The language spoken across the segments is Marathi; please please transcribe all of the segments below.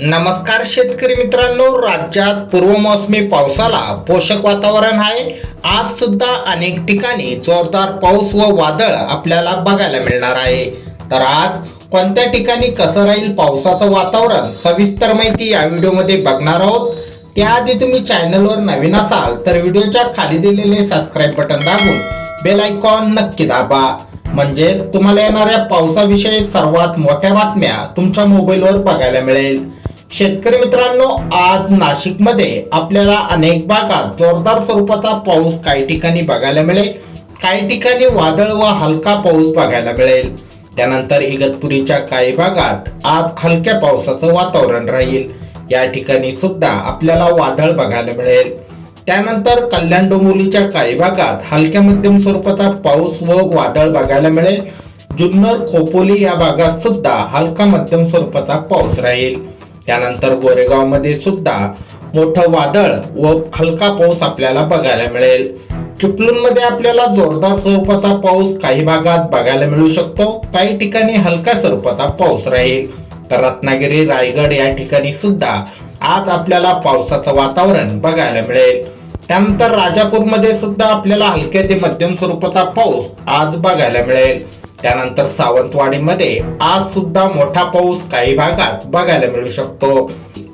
नमस्कार शेतकरी मित्रांनो राज्यात पूर्वमोसमी पावसाला पोषक वातावरण आहे. आज सुद्धा अनेक ठिकाणी जोरदार पाऊस व वादळ आपल्याला बघायला मिळणार आहे. तर आज कोणत्या ठिकाणी कसं राहील पावसाचं वातावरण सविस्तर माहिती या व्हिडिओमध्ये बघणार आहोत. त्याआधी तुम्ही चॅनलवर नवीन असाल तर व्हिडिओच्या खाली दिलेले सबस्क्राईब बटन दाबून बेल आयकॉन नक्की दाबा. म्हणजे तुम्हाला येणाऱ्या पावसाविषयी सर्वात मोठ्या बातम्या तुमच्या मोबाईलवर बघायला मिळेल. शेतकरी मित्रांनो आज नाशिकमध्ये आपल्याला अनेक भागात जोरदार स्वरूपाचा पाऊस काही ठिकाणी बघायला मिळेल. काही ठिकाणी वादळ व हलका पाऊस बघायला मिळेल. त्यानंतर इगतपुरीच्या काही भागात आज हलक्या पावसाचं वातावरण राहील. या ठिकाणी सुद्धा आपल्याला वादळ बघायला मिळेल. त्यानंतर कल्याण डोंबिवलीच्या काही भागात हलक्या मध्यम स्वरूपाचा पाऊस व वादळ बघायला मिळेल. जुन्नर खोपोली या भागात सुद्धा हलका मध्यम स्वरूपाचा पाऊस राहील. त्यानंतर गोरेगावमध्ये सुद्धा मोठं वादळ व हलका पाऊस आपल्याला बघायला मिळेल. चिपलूनमध्ये आपल्याला जोरदार स्वरूपाचा पाऊस काही भागात बघायला मिळू शकतो. काही ठिकाणी हलका स्वरूपाचा पाऊस राहील. तर रत्नागिरी रायगड या ठिकाणी सुद्धा आज आपल्याला पावसाचं वातावरण बघायला मिळेल. त्यानंतर राजापूरमध्ये सुद्धा आपल्याला हलक्या ते मध्यम स्वरूपाचा पाऊस आज बघायला मिळेल. त्यानंतर सावंतवाडीमध्ये आज सुद्धा मोठा पाऊस काही भागात बघायला मिळू शकतो.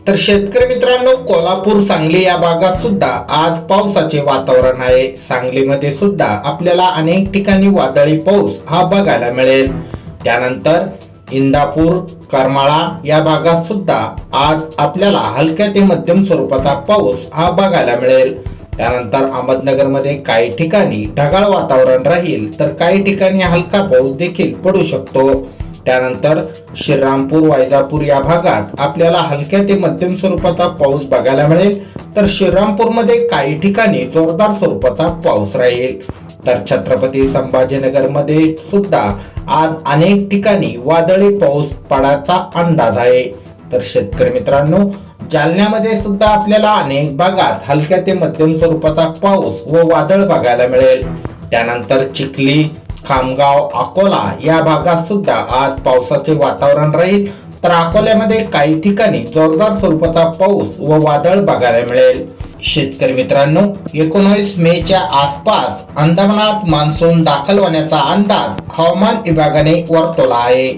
तर शेतकरी मित्रांनो कोल्हापूर सांगली या भागात सुद्धा आज पावसाचे वातावरण आहे. सांगलीमध्ये सुद्धा आपल्याला अनेक ठिकाणी वादळी पाऊस हा बघायला मिळेल. त्यानंतर इंदापूर करमाळा या भागात सुद्धा आज आपल्याला हलक्या ते मध्यम स्वरूपाचा पाऊस हा बघायला मिळेल. त्यानंतर अहमदनगरमध्ये काही ठिकाणी ढगाळ वातावरण राहील तर काही ठिकाणी हलका पाऊस देखील पडू शकतो. त्यानंतर श्रीरामपूर वैजापूर या भागात आपल्याला हलक्या ते मध्यम स्वरूपाचा पाऊस बघायला मिळेल. तर श्रीरामपूरमध्ये काही ठिकाणी जोरदार स्वरूपाचा पाऊस राहील. तर छत्रपती संभाजीनगरमध्ये सुद्धा आज अनेक ठिकाणी वादळी पाऊस पडायचा अंदाज आहे. तर शेतकरी मित्रांनो जालन्यामध्ये सुद्धा आपल्याला अनेक भागात हलक्या ते मध्यम स्वरूपाचा पाऊस व वादळ बघायला मिळेल. त्यानंतर चिखली खामगाव अकोला या भागात सुद्धा आज पावसाचे वातावरण राहील. तर अकोल्यामध्ये काही ठिकाणी जोरदार स्वरूपाचा पाऊस व वादळ बघायला मिळेल. शेतकरी मित्रांनो एकोणावीस मेच्या आसपास अंदमानात मान्सून दाखल होण्याचा अंदाज हवामान विभागाने वर्तवला आहे.